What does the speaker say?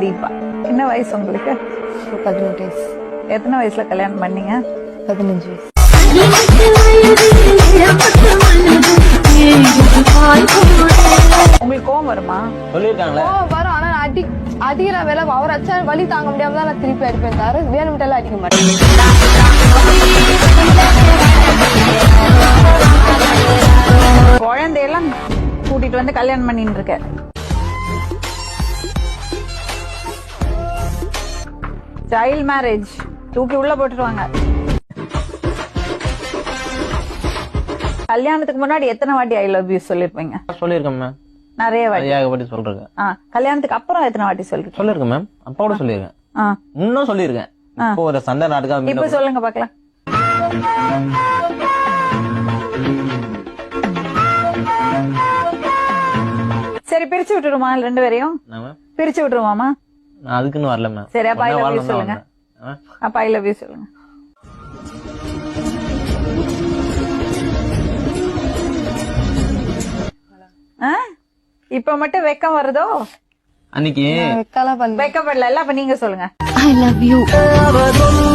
தீபா. என்ன வயசு உங்களுக்கு? பதினெட்டு வயசு. எத்தனை வயசுல கல்யாணம் பண்ணீங்க? பதினஞ்சு வயசு. உங்களுக்கு கோவம் வருமா? சொல்லியிருக்காங்களே கோவம் வரும் ஆனா நான் அடி அடிக்கிற வேலை அவர் அச்சா வலி தாங்க முடியாம தான் நான் திருப்பி அடிப்பேன் தவிர வேணும்ட்டாலும் அடிக்க மாட்டேன். குழந்தையெல்லாம் கூட்டிட்டு வந்து கல்யாணம் பண்ணிட்டு இருக்க சைல்ட் மேரேஜ் தூக்கி உள்ள போட்டுருவாங்க. கல்யாணத்துக்கு முன்னாடி எத்தனை வாட்டி ஐ லவ் யூ சொல்லிருப்பீங்க? சொல்லியிருக்கேன் மேம் நிறைய வாட்டி. ஏகப்பட்டு சொல்றேன். ஆ கல்யாணத்துக்கு அப்புறம் எத்தனை வாட்டி சொல்லிருக்கீங்க? சொல்லியிருக்கேன் மேம் அப்பா கூட சொல்லியிருக்கேன் ஆ. இன்னும் சொல்லியிருக்கேன் இப்போ ஒரு சண்டை நாட்டுக்கா இப்ப சொல்லுங்க பாக்கலாம் சரி பிரிச்சு விட்டுருமா ரெண்டு பேரையும்? பிரிச்சு விட்டுருவாமா? நான் அதுக்குன்னு வரல மேம் சரி, அப்ப you வாழணும் தான் சொல்லுங்க. அப்ப ஐ லவ் யூ சொல்லுங்க? இப்ப மட்டும் வெக்கம் வருதோ? அன்னைக்கு வெக்கப்படல. அப்ப நீங்க சொல்லுங்க. I love you.